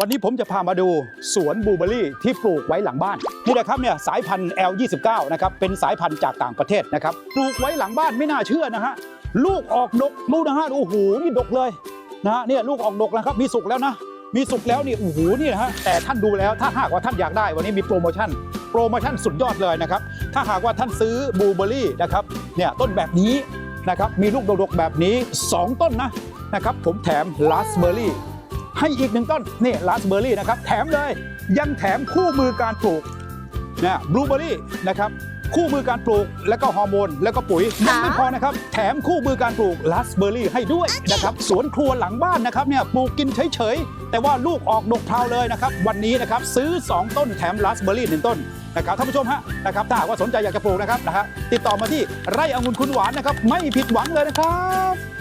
วันนี้ผมจะพามาดูสวนบลูเบอรี่ที่ปลูกไว้หลังบ้านนี่นะครับเนี่ยสายพันธุ์ L29 นะครับเป็นสายพันธุ์จากต่างประเทศนะครับปลูกไว้หลังบ้านไม่น่าเชื่อนะฮะลูกออกดกดูนะฮะโอ้โหนี่ดกเลยนะฮะเนี่ยลูกออกดกแล้วครับมีสุกแล้วนะ มีสุกแล้วนี่โอ้โหนี่นะฮะแต่ท่านดูแล้วถ้าหากว่าท่านอยากได้วันนี้มีโปรโมชั่นโปรโมชั่นสุดยอดเลยนะครับถ้าหากว่าท่านซื้อบลูเบอร์รี่นะครับเนี่ยต้นแบบนี้นะครับมีลูกดกๆแบบนี้ 2 ต้นนะนะครับผมแถมลาสเบอร์รี่ ให้อีกหนึ่งต้นนี่ลาสเบอร์รี่นะครับแถมเลยยังแถมคู่มือการปลูกนะบลูเบอร์รี่นะครับคู่มือการปลูก แล้วก็ฮอร์โมน แล้วก็ปุ๋ยยังไม่พอนะครับ แถมคู่มือการปลูกลาสเบอร์รี่ให้ด้วยนะครับ สวนครัวหลังบ้านนะครับเนี่ยปลูกกินเฉยๆ แต่ว่าลูกออกดกเพราเลยนะครับ วันนี้นะครับซื้อ 2 ต้นแถมลาสเบอร์รี่หนึ่งต้นนะครับท่านผู้ชมฮะนะครับถ้าหากว่าสนใจอยากจะปลูกนะครับนะฮะติดต่อมาที่ไร่องุ่นคุณหวานนะครับ ไม่ผิดหวังเลยนะครับ